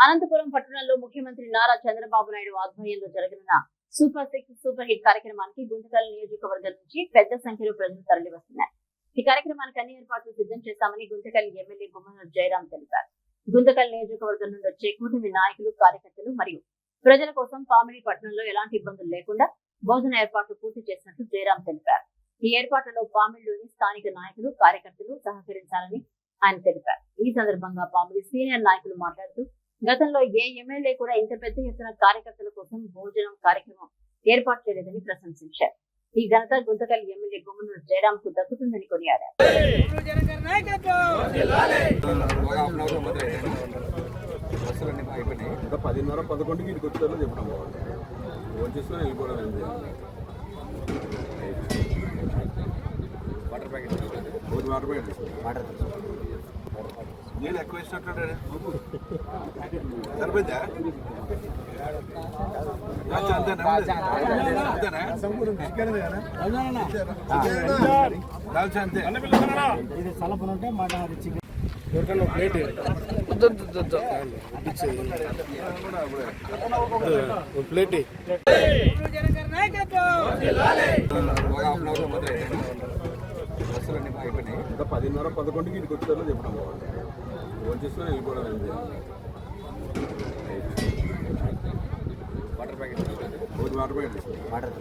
అనంతపురం పట్టణంలో ముఖ్యమంత్రి నారా చంద్రబాబు నాయుడు ఆధ్వర్యంలో జరగనున్న సూపర్ సిక్స్ సూపర్ హిట్ కార్యక్రమానికి గుంతకల్ నియోజకవర్గం నుంచి పెద్ద సంఖ్యలో ప్రజలు తరలి వస్తున్నారు ఈ కార్యక్రమానికి అన్ని ఏర్పాట్లు సిద్ధం చేశామని గుంతకల్ ఎమ్మెల్యే గుమ్మన జయరాం తెలిపారు. గుంతకల్ నియోజకవర్గం నుండి వచ్చే కూటమి నాయకులు కార్యకర్తలు మరియు ప్రజల కోసం పామిడి పట్టణంలో ఎలాంటి ఇబ్బందులు లేకుండా భోజన ఏర్పాట్లు పూర్తి చేసినట్లు జయరాం తెలిపారు. ఈ ఏర్పాట్లలో పామిడిలోని స్థానిక నాయకులు కార్యకర్తలు సహకరించాలని ఆయన తెలిపారు. ఈ సందర్భంగా పామిడి సీనియర్ నాయకులు మాట్లాడుతూ గతంలో ఏ ఎమ్మెల్యే కూడా ఇంత పెద్ద ఎత్తున కార్యకర్తల కోసం భోజనం కార్యక్రమం ఏర్పాటు చేయలేదని ప్రశంసించారు. ఈ ఘనత గుంతకల్ ఎమ్మెల్యే గుమ్మనూరు జయరాం కు దక్కుతుందని కొనియాడారు. ఇంకా పదిన్నర పదకొండుకి వచ్చారో చెప్పడం ఫోన్ వెళ్ళిపోవడం వాటర్ ప్యాకెట్ వాటర్ ప్యాకెట్ తీసుకోండి. వాటర్ నీళ్ళు ఎక్కువ ఇచ్చినట్టు సరిపోయిందా? అంతే ప్లేట్ అయిపోయినాయి. ఇంకా పదిన్నర పదకొండుకి ఇక్కడికి వచ్చారో చెప్పడం ఫోన్ చేసుకుని వెళ్ళిపోవడం అంతే వాటర్ ప్యాకెట్ రోజు వాటర్ ప్యాకెట్. వాటర్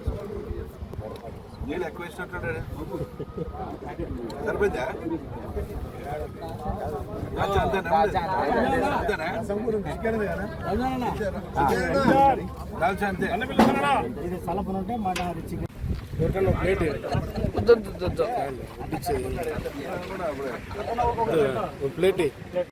నీళ్ళు ఎక్కువ ఇచ్చినట్టు సరిపోయిందా? దాల్చా అంతేనా? అంతేనా? దాల్చా అంతే ప్లేట్